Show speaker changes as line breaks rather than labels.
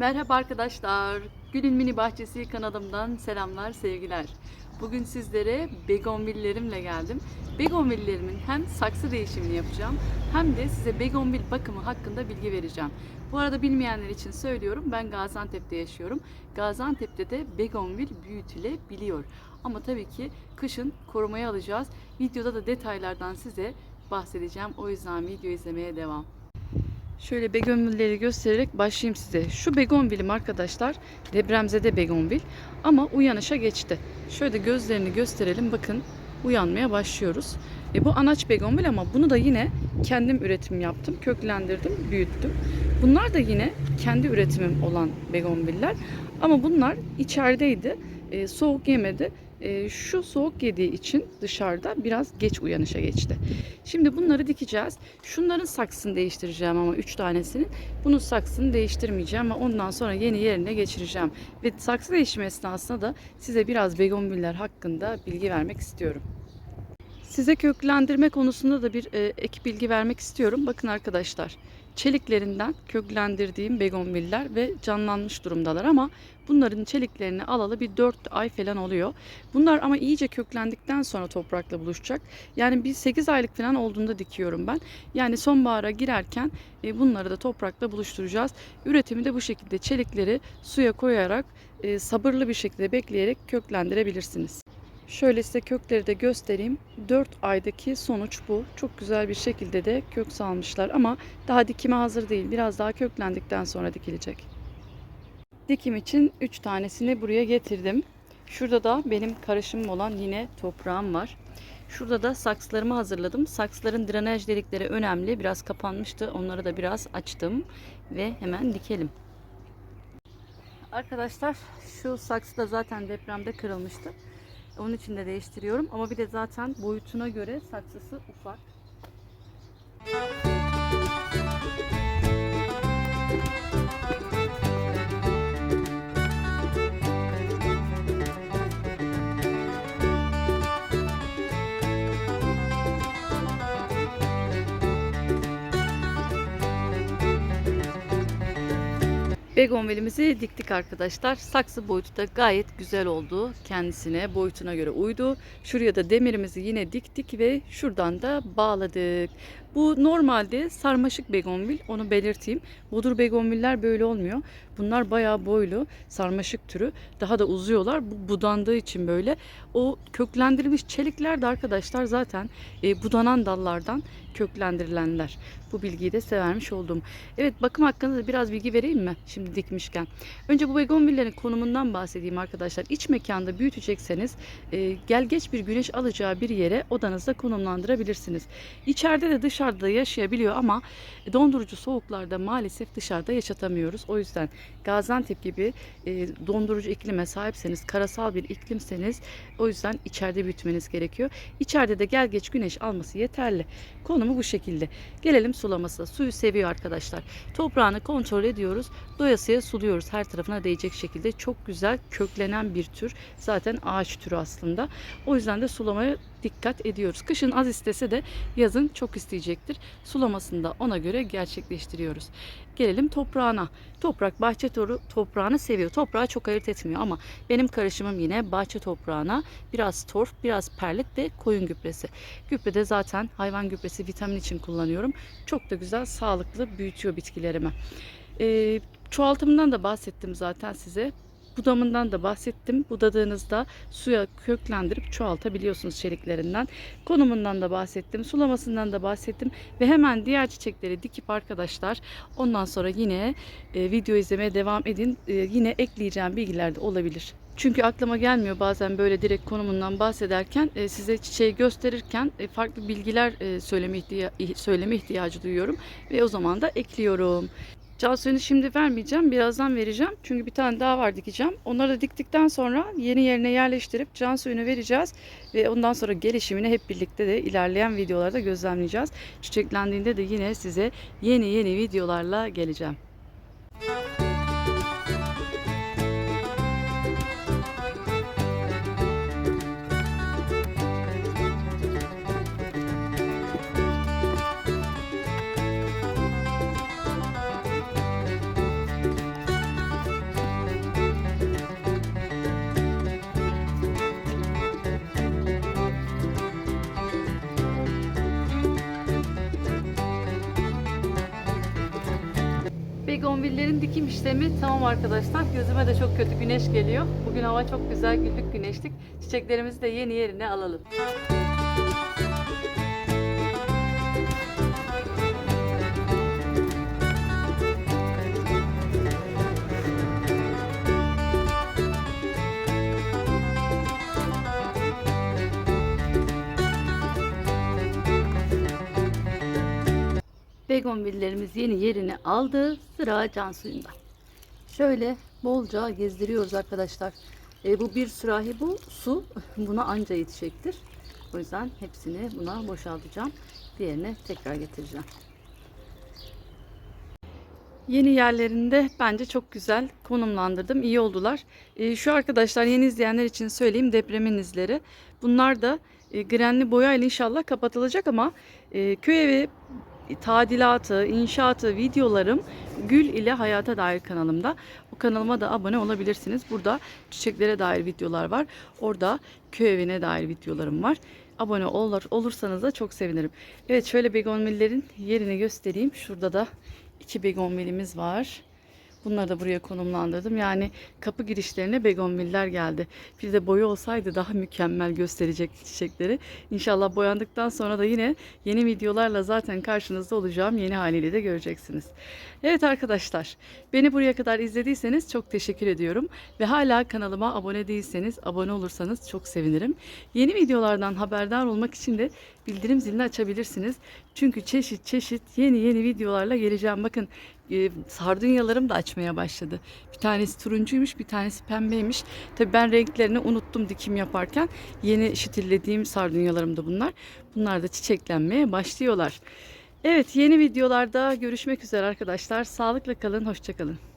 Merhaba arkadaşlar. Gül'ün Mini Bahçesi kanalımdan selamlar, sevgiler. Bugün sizlere begonvillerimle geldim. Begonvillerimin hem saksı değişimini yapacağım hem de size begonvil bakımı hakkında bilgi vereceğim. Bu arada bilmeyenler için söylüyorum. Ben Gaziantep'te yaşıyorum. Gaziantep'te de begonvil büyütülebiliyor. Ama tabii ki kışın korumaya alacağız. Videoda da detaylardan size bahsedeceğim. O yüzden video izlemeye devam. Şöyle begonvilleri göstererek başlayayım size. Şu begonvilim arkadaşlar depremzede begonvil ama uyanışa geçti. Şöyle gözlerini gösterelim. Bakın uyanmaya başlıyoruz. E, bu anaç begonvil ama bunu da yine kendim üretim yaptım. Köklendirdim, büyüttüm. Bunlar da yine kendi üretimim olan begonviller. Ama bunlar içerideydi. E, soğuk yemedi. E, şu soğuk yediği için dışarıda biraz geç uyanışa geçti. Şimdi bunları dikeceğiz. Şunların saksını değiştireceğim ama 3 tanesinin. Bunun saksını değiştirmeyeceğim ama ondan sonra yeni yerine geçireceğim. Ve saksı değişimi esnasında da size biraz begonviller hakkında bilgi vermek istiyorum. Size köklendirme konusunda da bir e, ek bilgi vermek istiyorum. Bakın arkadaşlar, çeliklerinden köklendirdiğim begonviller ve canlanmış durumdalar ama bunların çeliklerini alalı bir 4 ay falan oluyor. Bunlar ama iyice köklendikten sonra toprakla buluşacak. Yani bir 8 aylık falan olduğunda dikiyorum ben. Yani sonbahara girerken e, bunları da toprakla buluşturacağız. Üretimi de bu şekilde çelikleri suya koyarak e, sabırlı bir şekilde bekleyerek köklendirebilirsiniz. Şöyle size kökleri de göstereyim. 4 aydaki sonuç bu. Çok güzel bir şekilde de kök salmışlar ama daha dikime hazır değil. Biraz daha köklendikten sonra dikilecek. Dikim için 3 tanesini buraya getirdim. Şurada da benim karışımım olan yine toprağım var. Şurada da saksılarımı hazırladım. Saksıların drenaj delikleri önemli. Biraz kapanmıştı. Onları da biraz açtım ve hemen dikelim. Arkadaşlar şu saksı da zaten depremde kırılmıştı. Onun için de değiştiriyorum. Ama bir de zaten boyutuna göre saksısı ufak. Begonvilimizi diktik arkadaşlar. Saksı boyutu da gayet güzel oldu. Kendisine boyutuna göre uydu. Şuraya da demirimizi yine diktik ve şuradan da bağladık. Bu normalde sarmaşık begonvil onu belirteyim. Bodur begonviller böyle olmuyor. Bunlar bayağı boylu sarmaşık türü. Daha da uzuyorlar. Bu budandığı için böyle. O köklendirilmiş çelikler de arkadaşlar zaten e, budanan dallardan köklendirilenler. Bu bilgiyi de size vermiş oldum. Evet bakım hakkında da biraz bilgi vereyim mi? Şimdi dikmişken. Önce bu begonvillerin konumundan bahsedeyim arkadaşlar. İç mekanda büyütecekseniz e, gel geç bir güneş alacağı bir yere odanızda konumlandırabilirsiniz. İçeride de dışarıda da yaşayabiliyor ama dondurucu soğuklarda maalesef dışarıda yaşatamıyoruz. O yüzden Gaziantep gibi e, dondurucu iklime sahipseniz, karasal bir iklimseniz o yüzden içeride büyütmeniz gerekiyor. İçeride de gel geç güneş alması yeterli. Konumu bu şekilde. Gelelim sulaması. Suyu seviyor arkadaşlar. Toprağını kontrol ediyoruz. Doyasıya suluyoruz. Her tarafına değecek şekilde. Çok güzel köklenen bir tür. Zaten ağaç türü aslında. O yüzden de sulamaya dikkat ediyoruz. Kışın az istese de yazın çok isteyecektir. Sulamasını da ona göre gerçekleştiriyoruz. Gelelim toprağına. Toprak bahçe toru toprağını seviyor. Toprağı çok ayırt etmiyor ama benim karışımım yine bahçe toprağına biraz torf, biraz perlit ve koyun gübresi. Gübre de zaten hayvan gübresi vitamin için kullanıyorum. Çok da güzel, sağlıklı büyütüyor bitkilerimi. Ee, çoğaltımından da bahsettim zaten size budamından da bahsettim. Budadığınızda suya köklendirip çoğaltabiliyorsunuz çeliklerinden. Konumundan da bahsettim. Sulamasından da bahsettim. Ve hemen diğer çiçekleri dikip arkadaşlar ondan sonra yine e, video izlemeye devam edin. E, yine ekleyeceğim bilgiler de olabilir. Çünkü aklıma gelmiyor bazen böyle direkt konumundan bahsederken e, size çiçeği gösterirken e, farklı bilgiler e, söyleme, ihtiya- söyleme ihtiyacı duyuyorum ve o zaman da ekliyorum. Can suyunu şimdi vermeyeceğim. Birazdan vereceğim. Çünkü bir tane daha var dikeceğim. Onları da diktikten sonra yeni yerine yerleştirip can vereceğiz. Ve ondan sonra gelişimini hep birlikte de ilerleyen videolarda gözlemleyeceğiz. Çiçeklendiğinde de yine size yeni yeni videolarla geleceğim. Begonvillerin dikim işlemi tamam arkadaşlar. Gözüme de çok kötü güneş geliyor. Bugün hava çok güzel güllük güneşlik. Çiçeklerimizi de yeni yerine alalım. Begonvillerimiz yeni yerini aldı. Sıra can suyunda. Şöyle bolca gezdiriyoruz arkadaşlar. E, bu bir sürahi bu su. Buna anca yetecektir. O yüzden hepsini buna boşaltacağım. Diğerini tekrar getireceğim. Yeni yerlerinde bence çok güzel konumlandırdım. İyi oldular. E, şu arkadaşlar yeni izleyenler için söyleyeyim depremin izleri. Bunlar da e, grenli boyayla inşallah kapatılacak ama e, köy evi tadilatı, inşaatı videolarım Gül ile Hayata Dair kanalımda. O kanalıma da abone olabilirsiniz. Burada çiçeklere dair videolar var. Orada köy evine dair videolarım var. Abone olur, olursanız da çok sevinirim. Evet şöyle begonvillerin yerini göstereyim. Şurada da iki begonvilimiz var. Bunları da buraya konumlandırdım. Yani kapı girişlerine begonviller geldi. Bir de boyu olsaydı daha mükemmel gösterecekti çiçekleri. İnşallah boyandıktan sonra da yine yeni videolarla zaten karşınızda olacağım. Yeni haliyle de göreceksiniz. Evet arkadaşlar, beni buraya kadar izlediyseniz çok teşekkür ediyorum. Ve hala kanalıma abone değilseniz, abone olursanız çok sevinirim. Yeni videolardan haberdar olmak için de bildirim zilini açabilirsiniz. Çünkü çeşit çeşit yeni yeni videolarla geleceğim. Bakın e, sardunyalarım da açmaya başladı. Bir tanesi turuncuymuş, bir tanesi pembeymiş. Tabii ben renklerini unuttum dikim yaparken. Yeni şitillediğim sardunyalarım da bunlar. Bunlar da çiçeklenmeye başlıyorlar. Evet yeni videolarda görüşmek üzere arkadaşlar. Sağlıkla kalın, hoşçakalın.